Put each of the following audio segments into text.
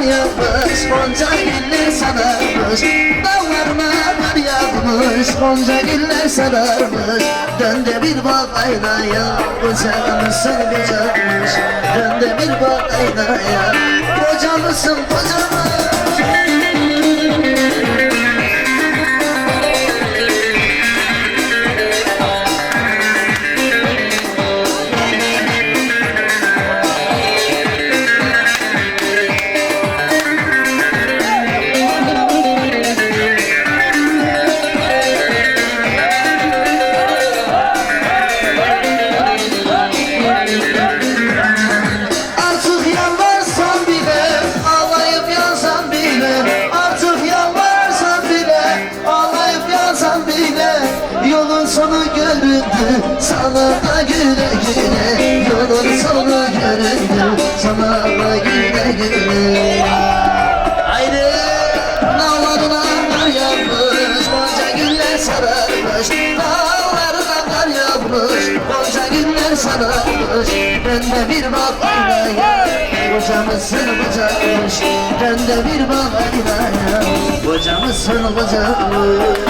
kar Gonca güller sararmış. Dağlarıma kar yağmış Gonca güller sararmış. Dön de bir bak aynaya Koca mısın kocaymış Dön de bir bak aynaya Koca mısın koca mı? Sana güle güle Yolun sonu göründü Sana güle güle. Haydi Dağlarına kar yağmış Gonca güller sararmış. Dağlarına kar yağmış Gonca güller sararmış. Ben de bir bak aynaya Kocamısın kocaymış Ben de bir bak aynaya Kocamısın kocaymış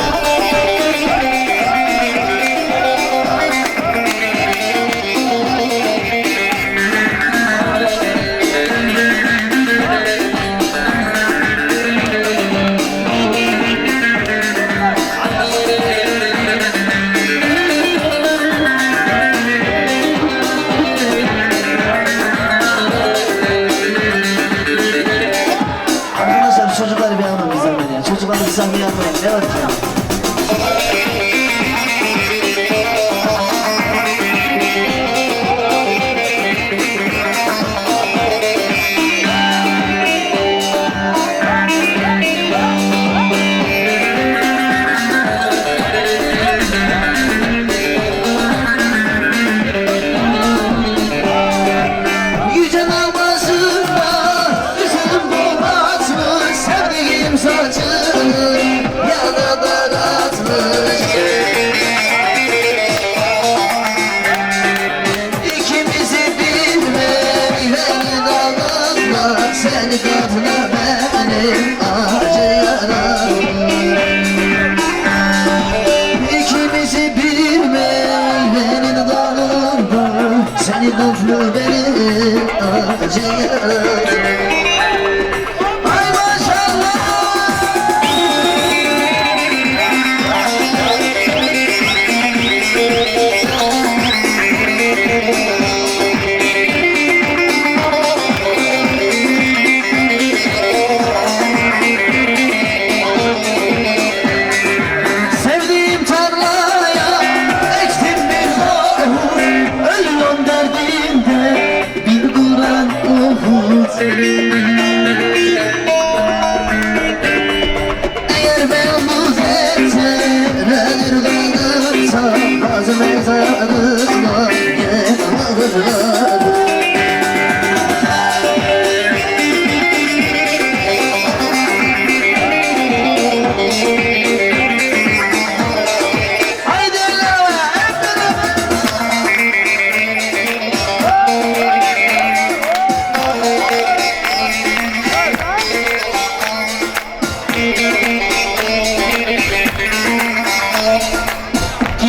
Happy.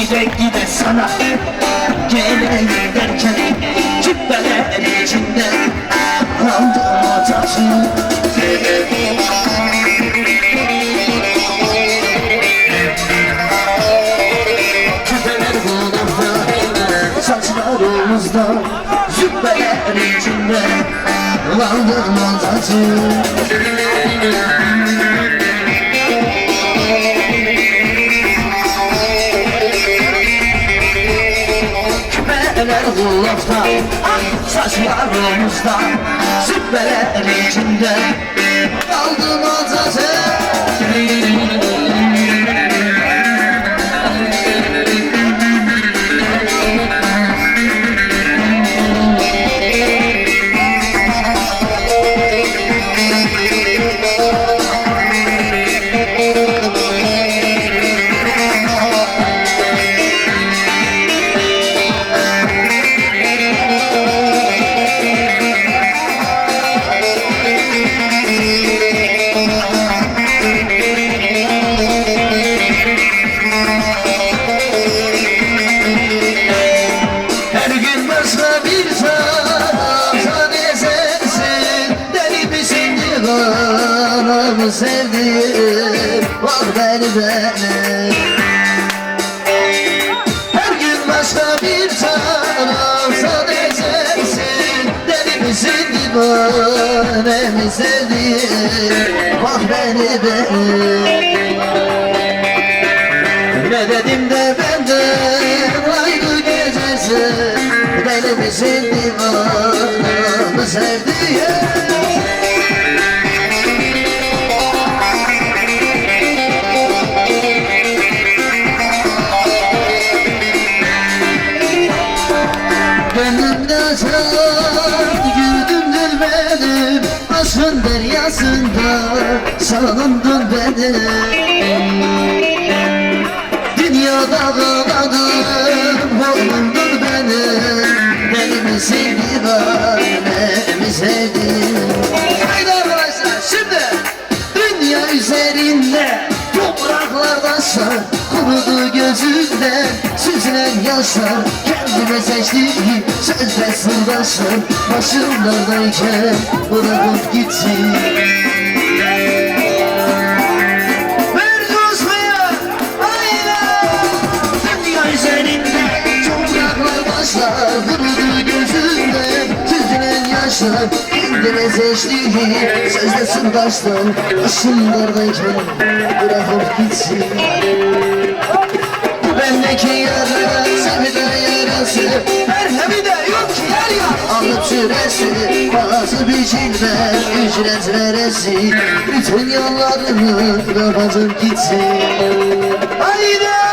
Gide gide sana. Gele derken Cübbeler içinde. Kaldım taşı Küpeler Saçlarımızda Zübbeler içinde. Kaldım o taşı Küpeler kulakta Saçlarımızda Zübbeler içinde. Kaldım o sevdiğim var beni beni Her gün başka bir tarafsa desersin Deli misin divane mi sevdiğim var beni beni Ne dedim de benden ayrı gezersin Deli misin Aşkın deryasında salındın benim Dünyada kaladım boynumdur benim Beni. Mi sevdi beni mi sevdi yaşlar Kendime seçtiğim sözle sırdaşlar Başımdayken bırakıp gitsin yaşlar Kendime seçtiğim sözle sırdaşlar Başımdayken bırakıp gitsin bendeki yara, sevda yarası. Merhemi de yok ki yer ya Alıp süresi, bazı biçilme Ücret veresi. Bütün yollarını kapatıp gitsin. Haydi!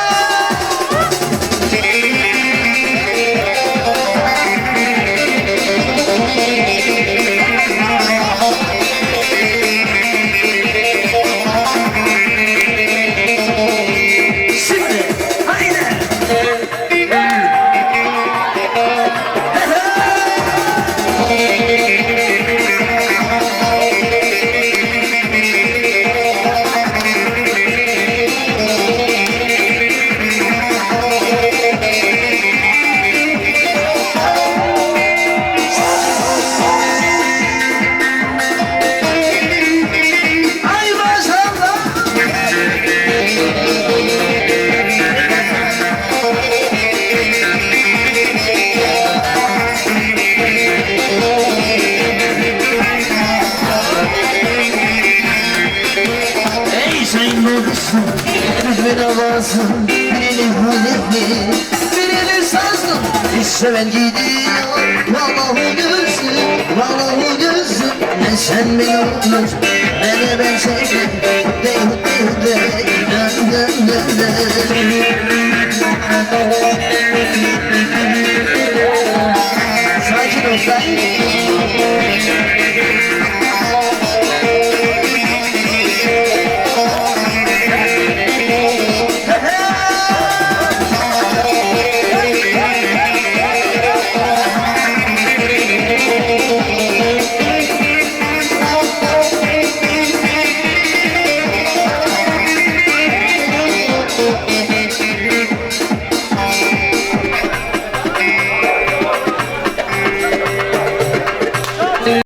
Seven gidiyor, vallahi gözlüm, vallahi gözlüm. Ne sen unut, ne de ben seni, değil, değil, değil, dön, dön, dön, dön. Sakin ol, sakin.